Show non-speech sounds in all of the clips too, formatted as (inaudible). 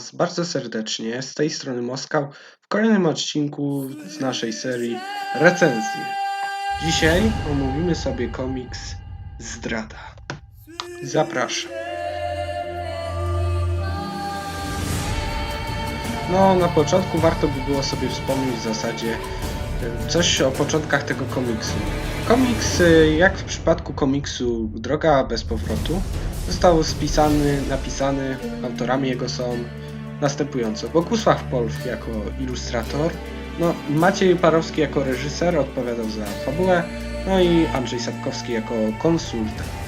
Was bardzo serdecznie. Z tej strony Moskał w kolejnym odcinku z naszej serii Recenzje. Dzisiaj omówimy sobie komiks Zdrada. Zapraszam. No, na początku warto by było sobie wspomnieć w zasadzie e, coś o początkach tego komiksu. Komiks, e, jak w przypadku komiksu Droga bez powrotu, został spisany, napisany, autorami jego są następująco. Bogusław Polf jako ilustrator, no, Maciej Parowski jako reżyser odpowiadał za fabułę, no i Andrzej Sapkowski jako konsultant.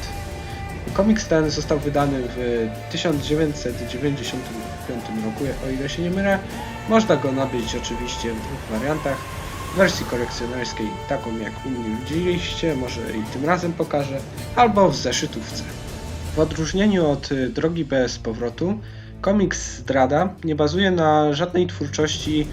Komiks ten został wydany w 1995 roku, o ile się nie mylę. Można go nabyć oczywiście w dwóch wariantach. W wersji kolekcjonerskiej, taką jak u mnie widzieliście, może i tym razem pokażę, albo w zeszytówce. W odróżnieniu od y, Drogi bez powrotu, komiks Zdrada nie bazuje na żadnej twórczości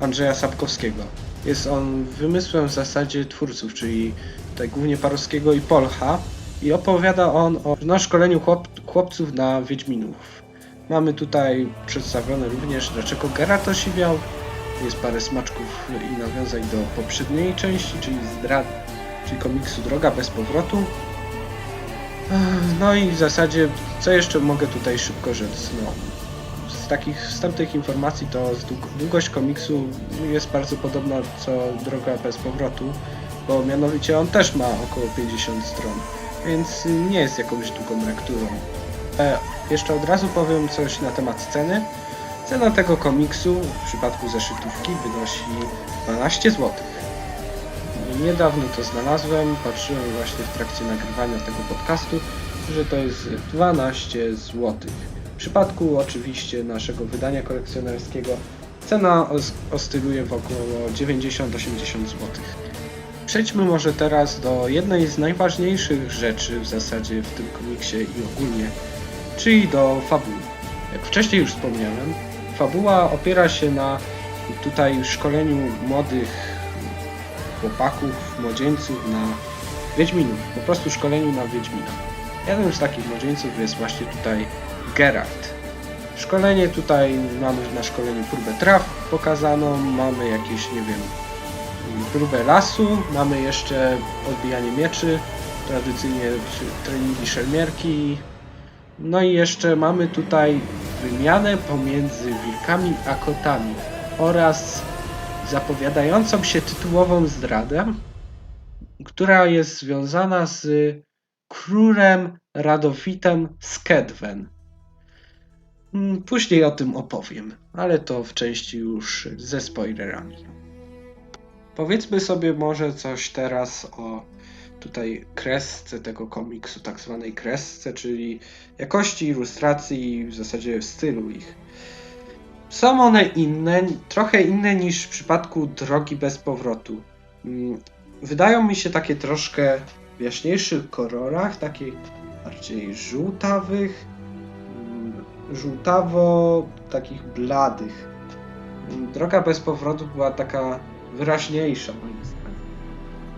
Andrzeja Sapkowskiego. Jest on wymysłem w zasadzie twórców, czyli tutaj głównie Parowskiego i Polcha i opowiada on o no, szkoleniu chłop, chłopców na Wiedźminów. Mamy tutaj przedstawione również dlaczego Geralt osiwiał, jest parę smaczków i nawiązań do poprzedniej części, czyli Zdrad, czyli komiksu Droga bez powrotu. No i w zasadzie, co jeszcze mogę tutaj szybko rzec? No, z takich wstępnych informacji to długość komiksu jest bardzo podobna co Droga bez powrotu, bo mianowicie on też ma około 50 stron, więc nie jest jakąś długą lekturą. E, jeszcze od razu powiem coś na temat ceny. Cena tego komiksu w przypadku zeszytówki wynosi 12 zł. Niedawno to znalazłem, patrzyłem właśnie w trakcie nagrywania tego podcastu, że to jest 12 zł. Przypadku oczywiście naszego wydania kolekcjonerskiego cena os- oscyluje w około 90-80 zł. Przejdźmy może teraz do jednej z najważniejszych rzeczy w zasadzie w tym komiksie i ogólnie, czyli do fabuły. Jak wcześniej już wspomniałem, fabuła opiera się na tutaj szkoleniu młodych chłopaków, młodzieńców na Wiedźminów, po prostu szkoleniu na Wiedźmina. Jeden z takich młodzieńców jest właśnie tutaj Geralt. Szkolenie tutaj mamy na szkoleniu próbę traw pokazaną, mamy jakieś, nie wiem, próbę lasu, mamy jeszcze odbijanie mieczy, tradycyjnie treningi szermierki, no i jeszcze mamy tutaj wymianę pomiędzy wilkami a kotami oraz zapowiadającą się tytułową zdradę, która jest związana z królem Radowitem Skedwen. Mm, Później o tym opowiem, ale to w części już ze spoilerami. Powiedzmy sobie może coś teraz o tutaj kresce tego komiksu, tak zwanej kresce, czyli jakości ilustracji i w zasadzie stylu ich. Są one inne, trochę inne niż w przypadku Drogi bez powrotu. Mm, Wydają mi się takie troszkę w jaśniejszych kolorach, takich bardziej żółtawych, żółtawo takich bladych. Droga bez powrotu była taka wyraźniejsza moim zdaniem.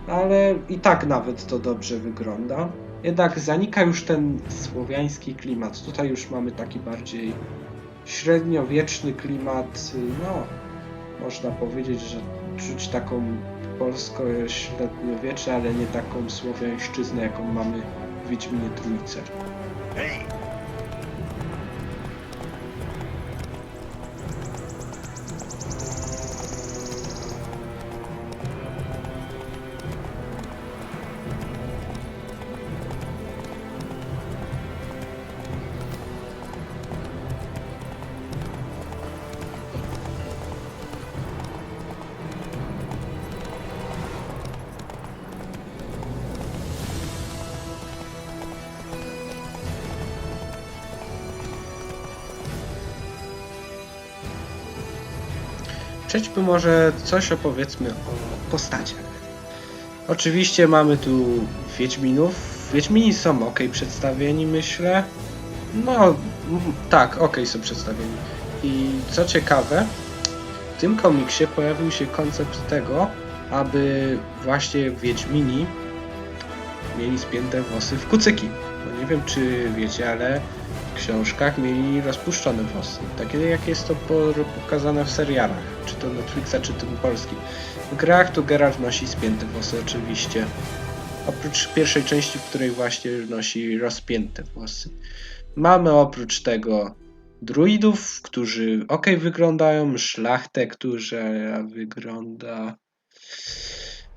Ale i tak nawet to dobrze wygląda. Jednak zanika już ten słowiański klimat. Tutaj już mamy taki bardziej średniowieczny klimat, no, można powiedzieć, że czuć taką polsko-średniowiecze, ale nie taką słowiańszczyznę, jaką mamy w Wiedźminie Trójce. Przejdźmy może coś opowiedzmy o postaciach. Oczywiście mamy tu Wiedźminów. Wiedźmini są ok przedstawieni, myślę. No, tak, ok są przedstawieni. I co ciekawe, w tym komiksie pojawił się koncept tego, aby właśnie Wiedźmini mieli spięte włosy w kucyki. Bo nie wiem, czy wiecie, ale książkach mieli rozpuszczone włosy. Takie jak jest to po- pokazane w serialach, czy to Netflixa, czy to polskim. W grach to Geralt nosi spięte włosy oczywiście. Oprócz pierwszej części, w której właśnie nosi rozpięte włosy. Mamy oprócz tego druidów, którzy ok wyglądają, szlachtę, która wygląda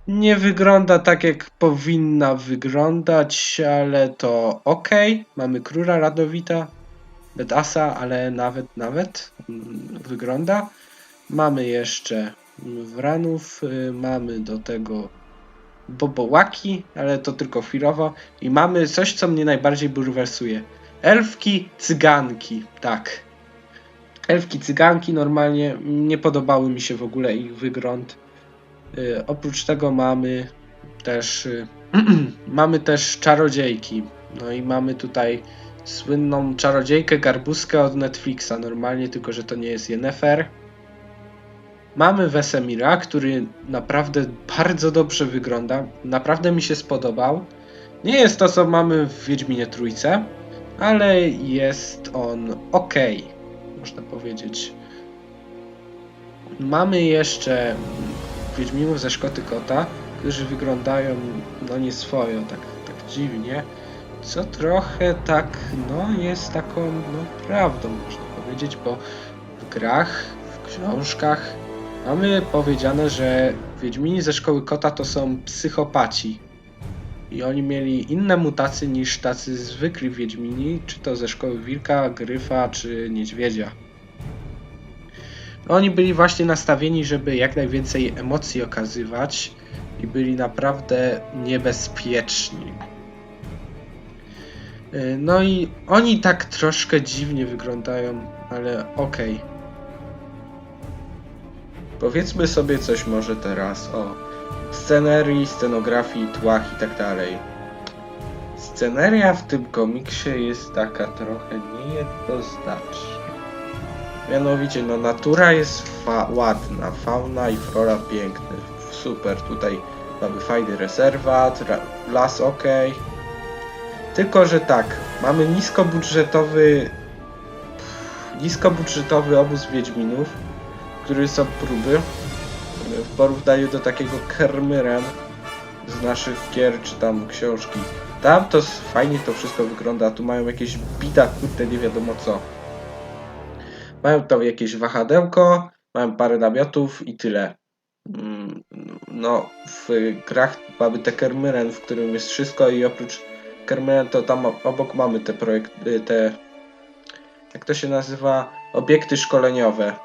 nie wygląda tak jak powinna wyglądać, ale to ok. Mamy króla Radowita, Bedasa, ale nawet, nawet mm, wygląda. Mamy jeszcze Wranów, y, mamy do tego Bobołaki, ale to tylko chwilowo. I mamy coś, co mnie najbardziej bulwersuje. Elfki, cyganki, tak. Elfki, cyganki normalnie nie podobały mi się w ogóle ich wygląd. Y, oprócz tego mamy też y, (clears throat) mamy też czarodziejki. No i mamy tutaj słynną czarodziejkę garbuskę od Netflixa normalnie, tylko że to nie jest Yennefer. Mamy Wesemira, który naprawdę bardzo dobrze wygląda. Naprawdę mi się spodobał. Nie jest to, co mamy w Wiedźminie Trójce, ale jest on ok, można powiedzieć. Mamy jeszcze Wiedźminów ze Szkoty Kota, którzy wyglądają no nie swojo, tak, tak dziwnie, co trochę tak, no jest taką no, prawdą, można powiedzieć, bo w grach, w książkach mamy powiedziane, że Wiedźmini ze Szkoły Kota to są psychopaci. I oni mieli inne mutacje niż tacy zwykli Wiedźmini, czy to ze Szkoły Wilka, Gryfa, czy Niedźwiedzia. Oni byli właśnie nastawieni, żeby jak najwięcej emocji okazywać i byli naprawdę niebezpieczni. Yy, No i oni tak troszkę dziwnie wyglądają, ale okej. Powiedzmy sobie coś może teraz o scenerii, scenografii, tłach i tak dalej. Sceneria w tym komiksie jest taka trochę niejednoznaczna. Mianowicie, no natura jest fa- ładna, fauna i flora piękne, super, tutaj mamy fajny rezerwat, las ok. Tylko, że tak, mamy niskobudżetowy niskobudżetowy obóz Wiedźminów, który są próby w porównaniu do takiego Kermyren z naszych gier czy tam książki. Tam to fajnie to wszystko wygląda, a tu mają jakieś bida, kurde, nie wiadomo co. Mają tam jakieś wahadełko, mają parę namiotów i tyle. Mm, No, w grach mamy te Kermyren, w którym jest wszystko i oprócz Kermyren to tam obok mamy te projekty, te jak to się nazywa, obiekty szkoleniowe.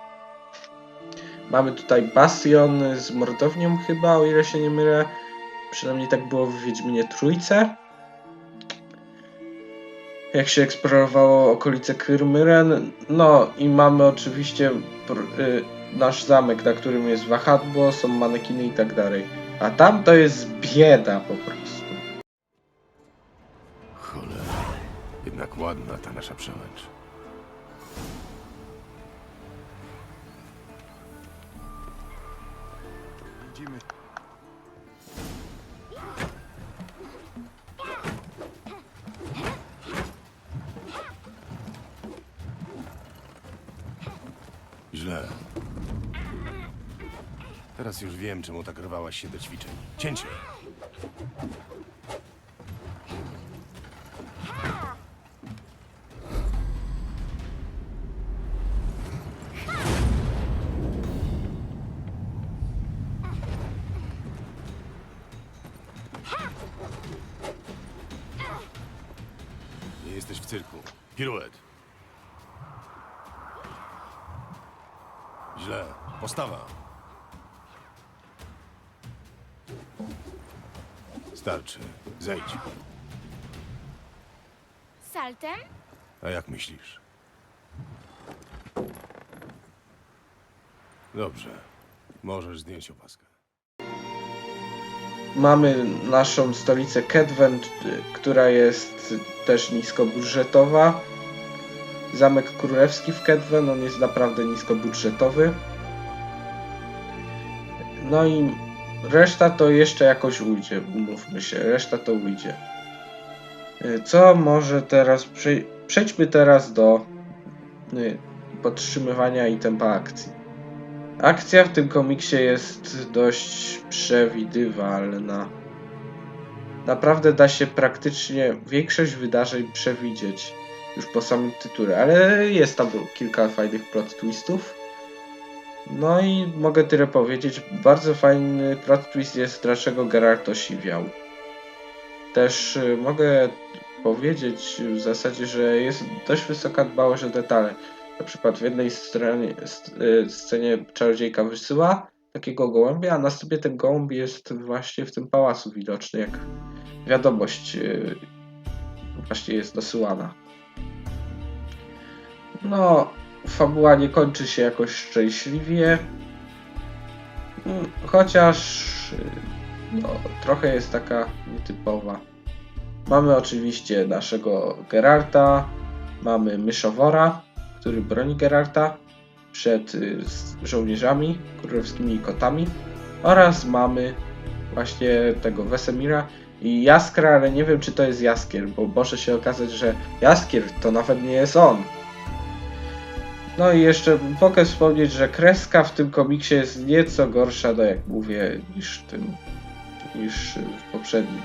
Mamy tutaj Bastion z mordownią chyba, o ile się nie mylę. Przynajmniej tak było w Wiedźminie Trójce. Jak się eksplorowało okolice Kyrmyren. No i mamy oczywiście pr- y, nasz zamek, na którym jest wahadło, są manekiny i tak dalej. A tam to jest bieda po prostu. Cholera. Jednak ładna ta nasza przełęcz. Widzimy. Teraz już wiem, czemu tak rwałaś się do ćwiczeń. Cięcie! Nie jesteś w cyrku. Piruet. Źle. Postawa. Starczy. Zejdź. Saltem? A jak myślisz? Dobrze. Możesz zdjąć opaskę. Mamy naszą stolicę Kedwen, y, która jest też niskobudżetowa. Zamek Królewski w Kedwen, on jest naprawdę niskobudżetowy. No i reszta to jeszcze jakoś ujdzie, umówmy się, reszta to ujdzie. Y, Co może teraz przejdźmy teraz do y, podtrzymywania i tempa akcji. Akcja w tym komiksie jest dość przewidywalna. Naprawdę da się praktycznie większość wydarzeń przewidzieć już po samym tytule, ale jest tam kilka fajnych plot twistów. No i mogę tyle powiedzieć. Bardzo fajny plot twist jest, dlaczego Geralt osiwiał. Też y, mogę powiedzieć w zasadzie, że jest dość wysoka dbałość o detale. Na przykład w jednej stronie, st- y, scenie czarodziejka wysyła takiego gołębia, a następnie ten gołąb jest właśnie w tym pałacu widoczny, jak wiadomość y, właśnie jest dosyłana. No, fabuła nie kończy się jakoś szczęśliwie. Mm, Chociaż y, no, trochę jest taka nietypowa. Mamy oczywiście naszego Gerarta, mamy Myszowora, który broni Gerarta przed y, żołnierzami, królewskimi kotami oraz mamy właśnie tego Wesemira i Jaskra, ale nie wiem czy to jest Jaskier, bo może się okazać, że Jaskier to nawet nie jest on. No i jeszcze mogę wspomnieć, że kreska w tym komiksie jest nieco gorsza, no jak mówię, niż tym, niż w poprzednim.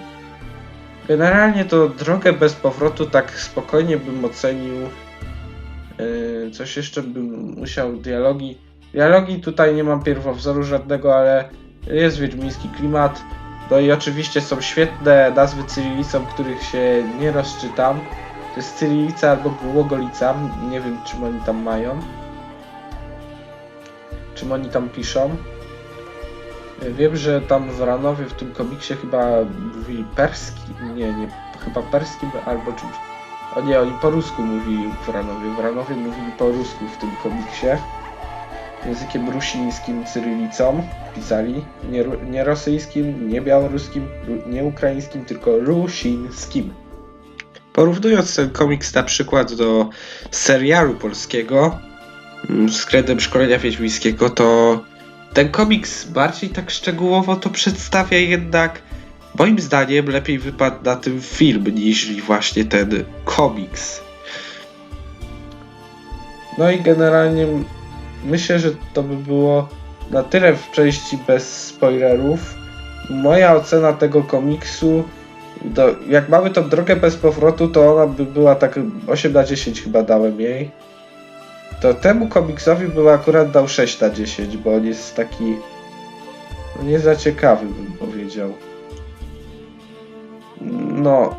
Generalnie to drogę bez powrotu tak spokojnie bym ocenił. Yy, coś jeszcze bym musiał dialogi. Dialogi tutaj nie mam pierwowzoru żadnego, ale jest wiedźmiński klimat. No i oczywiście są świetne nazwy cyrylicą, których się nie rozczytam. Jest cyrylica albo głogolica. Nie wiem, czym oni tam mają. Czym oni tam piszą. Wiem, że tam w Ranowie w tym komiksie chyba mówili perski, nie, nie, chyba perski albo czymś. O nie, oni po rusku mówili w Ranowie. W Ranowie mówili po rusku w tym komiksie. Językiem rusińskim, cyrylicą pisali. Nie, nie rosyjskim, nie białoruskim, ru- nie ukraińskim, tylko rusińskim. Porównując ten komiks na przykład do serialu polskiego mm, z kredem szkolenia wiedźmińskiego, to ten komiks bardziej tak szczegółowo to przedstawia jednak moim zdaniem lepiej wypadł na tym film niż właśnie ten komiks. No i generalnie myślę, że to by było na tyle w części bez spoilerów. Moja ocena tego komiksu, do, jak mamy tą drogę bez powrotu, to ona by była tak 8 na 10 chyba dałem jej. To temu komiksowi bym akurat dał 6 na 10, bo on jest taki no nie za ciekawy bym powiedział. No,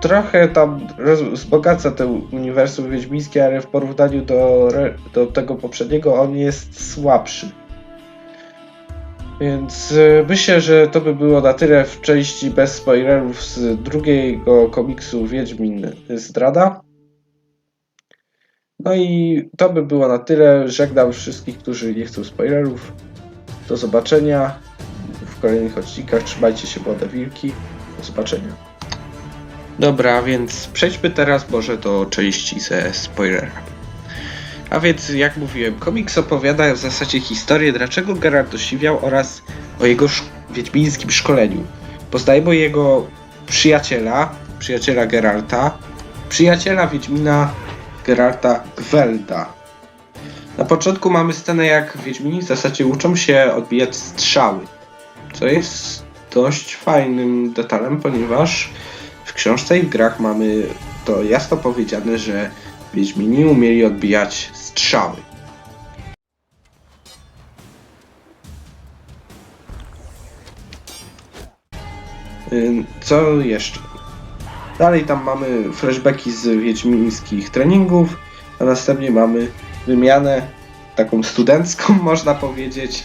trochę tam wzbogaca to uniwersum wiedźmińskie, ale w porównaniu do, do tego poprzedniego on jest słabszy. Więc y, myślę, że to by było na tyle w części bez spoilerów z drugiego komiksu Wiedźmin Zdrada. No i to by było na tyle. Żegnam wszystkich, którzy nie chcą spoilerów. Do zobaczenia w kolejnych odcinkach. Trzymajcie się, młode wilki. Do zobaczenia. Dobra, więc przejdźmy teraz może do części ze spoilerami. A więc, jak mówiłem, komiks opowiada w zasadzie historię, dlaczego Geralt osiwiał oraz o jego sz- wiedźmińskim szkoleniu. Poznajemy jego przyjaciela, przyjaciela Geralta, przyjaciela Wiedźmina Geralta Gwelda. Na początku mamy scenę, jak Wiedźmini w zasadzie uczą się odbijać strzały, co jest dość fajnym detalem, ponieważ w książce i w grach mamy to jasno powiedziane, że Wiedźmini umieli odbijać strzały. Co jeszcze? Dalej tam mamy flashbacki z wiedźmińskich treningów, a następnie mamy wymianę taką studencką, (laughs) można powiedzieć,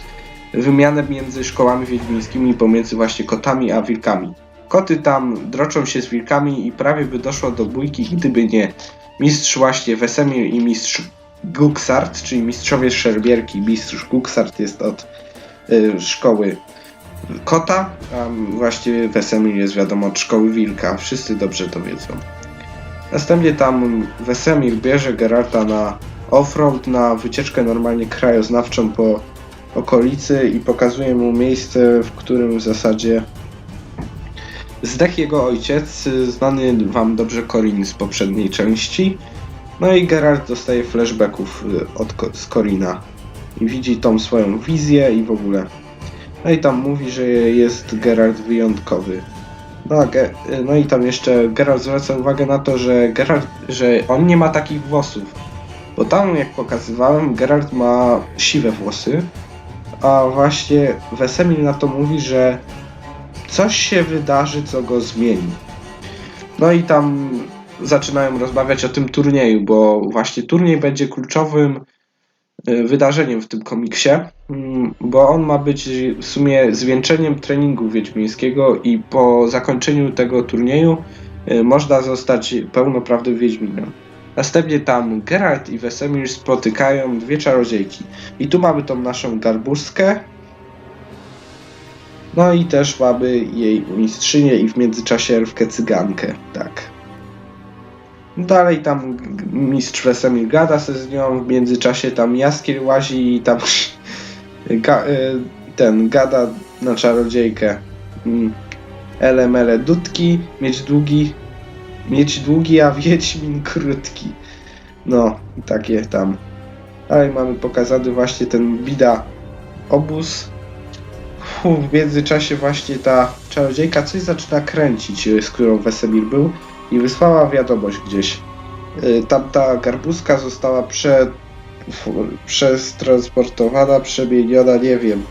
wymianę między szkołami wiedźmińskimi pomiędzy właśnie kotami a wilkami. Koty tam droczą się z wilkami i prawie by doszło do bójki, gdyby nie mistrz właśnie Wesemir i mistrz Guxart, czyli mistrzowie szerbierki. Mistrz Guxart jest od y, szkoły kota, a właśnie Wesemir jest wiadomo od szkoły wilka. Wszyscy dobrze to wiedzą. Następnie tam Wesemir bierze Geralta na offroad, na wycieczkę normalnie krajoznawczą po okolicy i pokazuje mu miejsce, w którym w zasadzie zdech jego ojciec, y, znany wam dobrze Corin z poprzedniej części. No i Geralt dostaje flashbacków y, od, Ko- z Corina. I widzi tą swoją wizję i w ogóle. No i tam mówi, że jest Geralt wyjątkowy. No, y, no i tam jeszcze Geralt zwraca uwagę na to, że Geralt, że on nie ma takich włosów. Bo tam, jak pokazywałem, Geralt ma siwe włosy, a właśnie Wesemir na to mówi, że coś się wydarzy, co go zmieni. No i tam zaczynają rozmawiać o tym turnieju, bo właśnie turniej będzie kluczowym y, wydarzeniem w tym komiksie, mm, bo on ma być w sumie zwieńczeniem treningu wiedźmińskiego i po zakończeniu tego turnieju y, można zostać pełnoprawnym wiedźminem. Następnie tam Geralt i Wesemir spotykają dwie czarodziejki. I tu mamy tą naszą garbuskę. No i też mamy jej mistrzynię i w międzyczasie elfkę cygankę. Tak. Dalej tam mistrz Wesemir gada se z nią, w międzyczasie tam Jaskier łazi i tam (laughs) ga, y, ten gada na czarodziejkę. Mm. Ele mele dudki, mieć długi, mieć długi, a Wiedźmin krótki. No, takie tam. Ale mamy pokazany właśnie ten bida obóz. Fu, w międzyczasie właśnie ta czarodziejka coś zaczyna kręcić, y, z którą Wesemir był i wysłała wiadomość gdzieś. Y, Tamta garbuska została prze, przestransportowana, przemieniona, nie wiem,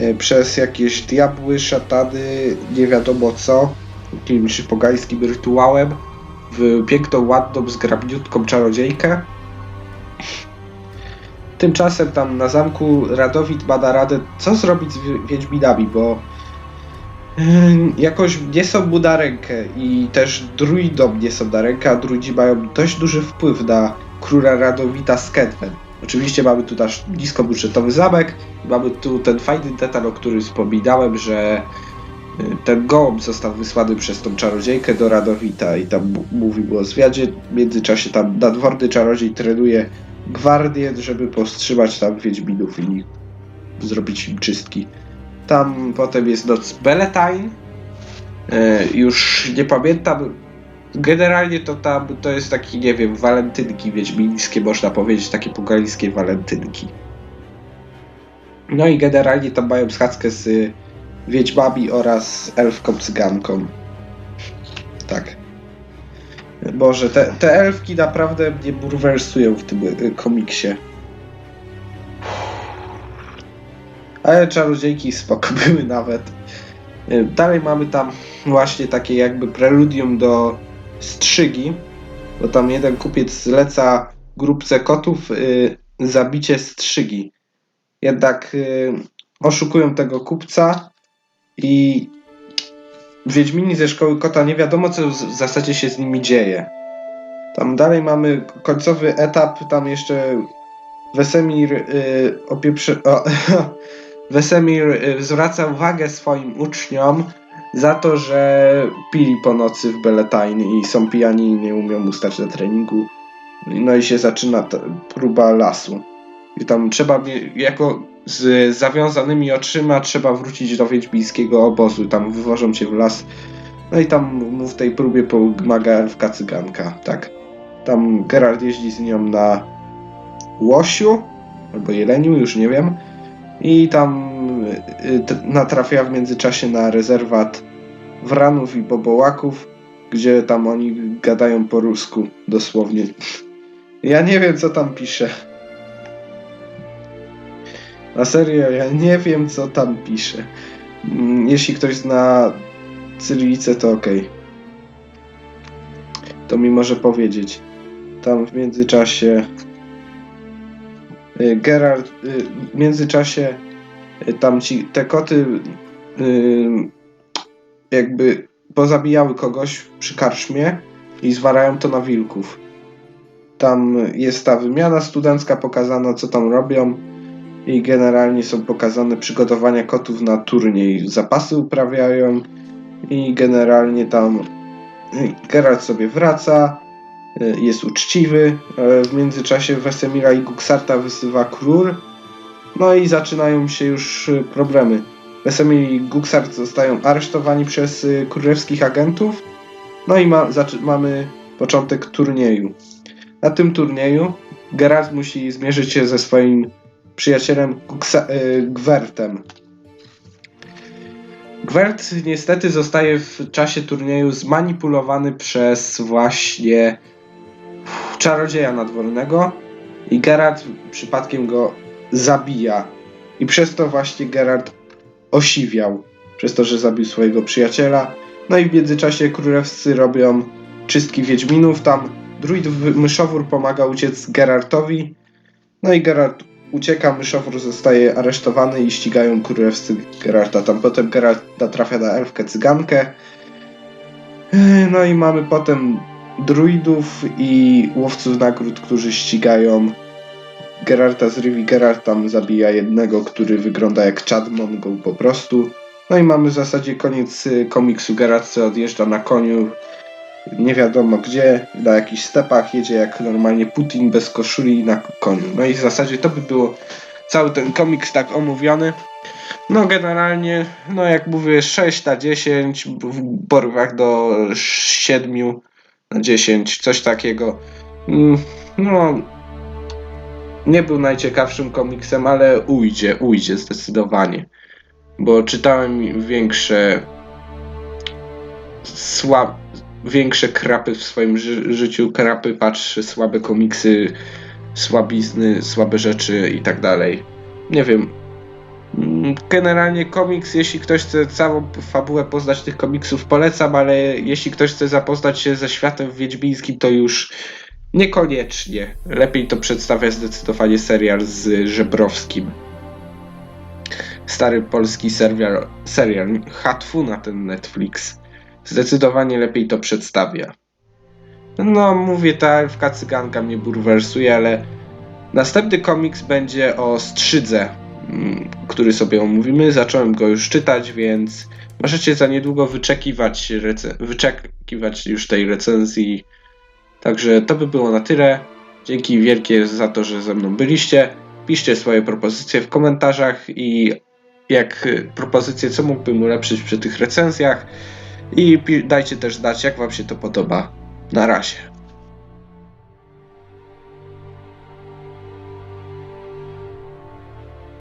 y, przez jakieś diabły, szatany, nie wiadomo co, jakimś pogańskim rytuałem w piękną, ładną, zgrabniutką czarodziejkę. Tymczasem tam na zamku Radowid bada radę, co zrobić z Wi- Wiedźminami, bo jakoś nie są mu na rękę i też druidom nie są na rękę, a druidzi mają dość duży wpływ na króla Radowita z Kedwen. Oczywiście mamy tu nasz niskobudżetowy zamek i mamy tu ten fajny detal, o którym wspominałem, że y, ten gołąb został wysłany przez tą czarodziejkę do Radowita i tam mówił o zwiadzie. W międzyczasie tam nadworny czarodziej trenuje gwardię, żeby powstrzymać tam Wiedźminów i zrobić im czystki. Tam potem jest noc Belletine. E, już nie pamiętam. Generalnie to tam to jest taki, nie wiem, walentynki wiedźmińskie, można powiedzieć, takie pogańskie walentynki. No i generalnie tam mają schadzkę z y, wiedźmami oraz elfką cyganką. Tak. Boże, te, te elfki naprawdę mnie bulwersują w tym y, komiksie. Ale czarodziejki spoko (laughs) były nawet. Y, Dalej mamy tam właśnie takie jakby preludium do strzygi, bo tam jeden kupiec zleca grupce kotów y, zabicie strzygi. Jednak y, oszukują tego kupca i Wiedźmini ze szkoły kota nie wiadomo co w zasadzie się z nimi dzieje. Tam dalej mamy końcowy etap, tam jeszcze Wesemir y, opieprzy... O, (laughs) Wesemir y, zwraca uwagę swoim uczniom za to, że pili po nocy w Belletine i są pijani i nie umią ustać na treningu. No i się zaczyna próba lasu. I tam trzeba, jako z zawiązanymi oczyma, trzeba wrócić do wiedźmińskiego obozu. Tam wywożą cię w las. No i tam mu w tej próbie pomaga elfka cyganka, tak. Tam Geralt jeździ z nią na łosiu, albo jeleniu, już nie wiem. I tam y, t- natrafia w międzyczasie na rezerwat Wranów i Bobołaków, gdzie tam oni gadają po rusku, dosłownie. Ja nie wiem, co tam pisze. Na serio, ja nie wiem, co tam pisze. Mm, Jeśli ktoś zna cyrylicę, to okej. To mi może powiedzieć. Tam w międzyczasie y, Gerard, y, w międzyczasie y, tam ci te koty y, jakby pozabijały kogoś przy karczmie i zwarają to na wilków. Tam jest ta wymiana studencka pokazana, co tam robią i generalnie są pokazane przygotowania kotów na turniej. Zapasy uprawiają i generalnie tam y, Geralt sobie wraca, y, jest uczciwy, w międzyczasie Wesemira i Guxarta wysyła król, no i zaczynają się już y, problemy. Wesemir i Guxart zostają aresztowani przez y, królewskich agentów. No i ma, mamy początek turnieju. Na tym turnieju Geralt musi zmierzyć się ze swoim przyjacielem y, Gwertem. Gwert niestety zostaje w czasie turnieju zmanipulowany przez właśnie czarodzieja nadwornego i Geralt przypadkiem go zabija. I przez to właśnie Geralt osiwiał, przez to, że zabił swojego przyjaciela. No i w międzyczasie królewscy robią czystki Wiedźminów, tam druid myszowór pomaga uciec Gerartowi. No i Geralt ucieka, myszowór zostaje aresztowany i ścigają królewscy Gerarta. Tam potem Geralt natrafia na elfkę cygankę. Yy, No i mamy potem druidów i łowców nagród, którzy ścigają Gerarta z Rivi. Geralt tam zabija jednego, który wygląda jak Chad Mongol po prostu. No i mamy w zasadzie koniec y, komiksu. Geralt co odjeżdża na koniu, nie wiadomo gdzie, na jakichś stepach, jedzie jak normalnie Putin bez koszuli na koniu. No i w zasadzie to by było cały ten komiks tak omówiony. No generalnie, no jak mówię, 6 na 10, w porwach do 7 na 10, coś takiego. Mm, No, nie był najciekawszym komiksem, ale ujdzie, ujdzie zdecydowanie. Bo czytałem większe słab, większe krapy w swoim ży- życiu, krapy, patrz, słabe komiksy, słabizny, słabe rzeczy i tak dalej. Nie wiem. Mm, Generalnie komiks, jeśli ktoś chce całą fabułę poznać tych komiksów, polecam, ale jeśli ktoś chce zapoznać się ze światem wiedźmińskim, to już niekoniecznie. Lepiej to przedstawia zdecydowanie serial z Żebrowskim. Stary polski serial, serial Hatfu na ten Netflix. Zdecydowanie lepiej to przedstawia. No, mówię, ta elfka cyganka mnie bulwersuje, ale następny komiks będzie o Strzydze, który sobie omówimy. Zacząłem go już czytać, więc możecie za niedługo wyczekiwać, wyczekiwać już tej recenzji. Także to by było na tyle. Dzięki wielkie za to, że ze mną byliście. Piszcie swoje propozycje w komentarzach i jak propozycje, co mógłbym ulepszyć przy tych recenzjach. I dajcie też znać, jak Wam się to podoba. Na razie.